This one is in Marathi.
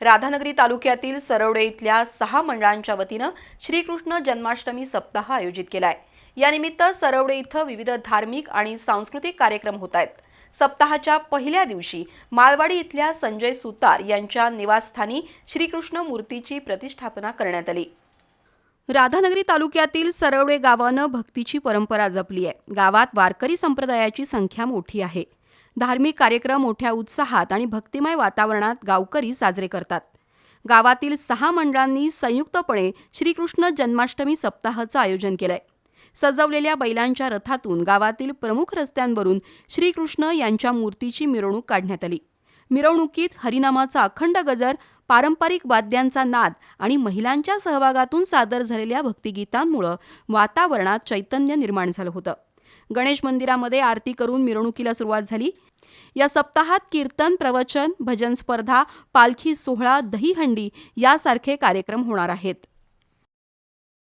राधानगरी तालुक्यातील सरवडे इथल्या सहा मंडळांच्या वतीनं श्रीकृष्ण जन्माष्टमी सप्ताह आयोजित केलाय. यानिमित्त सरवडे इथं विविध धार्मिक आणि सांस्कृतिक कार्यक्रम होत आहेत. सप्ताहाच्या पहिल्या दिवशी मालवाडी इथल्या संजय सुतार यांच्या निवासस्थानी श्रीकृष्ण मूर्तीची प्रतिष्ठापना करण्यात आली. राधानगरी तालुक्यातील सरवडे गावानं भक्तीची परंपरा जपली आहे. गावात वारकरी संप्रदायाची संख्या मोठी आहे. धार्मिक कार्यक्रम मोठ्या उत्साहात आणि भक्तिमय वातावरणात गावकरी साजरे करतात. गावातील सहा मंडळांनी संयुक्तपणे श्रीकृष्ण जन्माष्टमी सप्ताहाचं आयोजन केलंय. सजवलेल्या बैलांच्या रथातून गावातील प्रमुख रस्त्यांवरून श्रीकृष्ण यांच्या मूर्तीची मिरवणूक काढण्यात आली. मिरवणुकीत हरिनामाचा अखंड गजर पारंपरिक वाद्यांचा नाद आणि महिलांच्या सहभागातून सादर झालेल्या भक्तिगीतांमुळं वातावरणात चैतन्य निर्माण झालं होतं. गणेश मंदिरामध्ये आरती करून मिरवणुकीला सुरुवात झाली. या सप्ताहात कीर्तन प्रवचन भजन स्पर्धा पालखी सोहळा दहीहंडी यासारखे कार्यक्रम होणार आहेत.